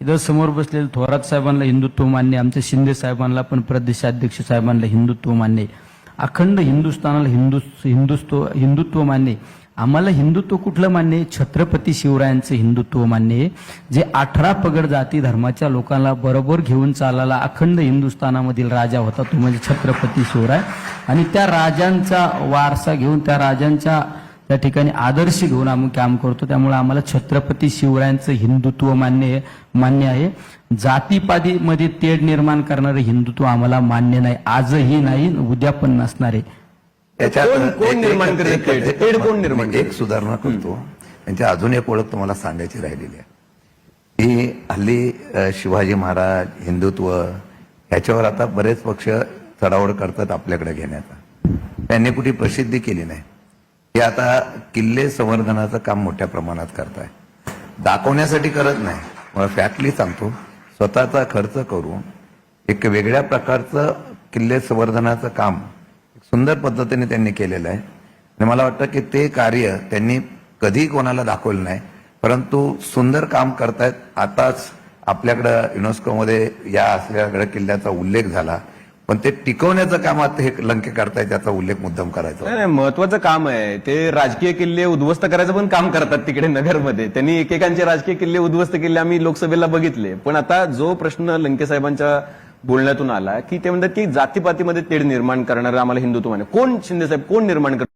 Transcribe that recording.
इथं समोर बसलेले थोरात साहेबांना हिंदुत्व मान्य आहे. आमच्या शिंदे साहेबांना पण प्रदेशाध्यक्ष साहेबांना हिंदुत्व मान्य अखंड हिंदुस्थानाला हिंदू हिंदुत्व हिंदुत्व मान्य. आम्हाला हिंदुत्व कुठलं मान्य? आहे छत्रपती शिवरायांचं हिंदुत्व मान्य. आहे जे अठरा पगड जाती धर्माच्या लोकांना बरोबर घेऊन चालायला अखंड हिंदुस्थानामधील राजा होता तो म्हणजे छत्रपती शिवराय. आणि त्या राजांचा वारसा घेऊन त्या राजांच्या त्या ठिकाणी आदर्श घेऊन आम्ही काम करतो. त्यामुळे आम्हाला छत्रपती शिवरायांचं हिंदुत्व मान्य मान्य आहे. जातीपातीमध्ये तेढ निर्माण करणारं हिंदुत्व आम्हाला मान्य नाही. आजही नाही उद्या पण नसणार आहे. त्याच्यात कोण- कोण एक- सुधारणा करतो. त्यांची अजून एक ओळख तुम्हाला सांगायची राहिलेली आहे. ही हल्ली शिवाजी महाराज हिंदुत्व ह्याच्यावर आता बरेच पक्ष चढावड करतात आपल्याकडे घेण्याचा. त्यांनी कुठे प्रसिद्धी केली नाही. ते आता किल्ले संवर्धनाचं काम मोठ्या प्रमाणात करताय. दाखवण्यासाठी करत नाही. मला फॅक्टली सांगतो स्वतःचा खर्च करून एक वेगळ्या प्रकारचं किल्ले संवर्धनाचं काम सुंदर पद्धतीने त्यांनी केलेलं आहे. आणि मला वाटतं की ते कार्य त्यांनी कधी कोणाला दाखवलं नाही परंतु सुंदर काम करतायत. आताच आपल्याकडं युनेस्कोमध्ये या असल्याकडे किल्ल्याचा उल्लेख झाला. पण ते टिकवण्याचं काम आता हे लंके करताय त्याचा उल्लेख मुद्दाम करायचा. नाही महत्वाचं काम आहे. ते राजकीय किल्ले उद्ध्वस्त करायचं पण काम करतात तिकडे नगरमध्ये. त्यांनी एकेकांचे राजकीय किल्ले उद्ध्वस्त केले आम्ही लोकसभेला बघितले. पण आता जो प्रश्न लंके साहेबांच्या बोलण्यातून आला की ते म्हणतात की जातीपातीमध्ये तेढ निर्माण करणारं आम्हाला हिंदुत्व मान्य. कोण शिंदे साहेब कोण निर्माण करणार?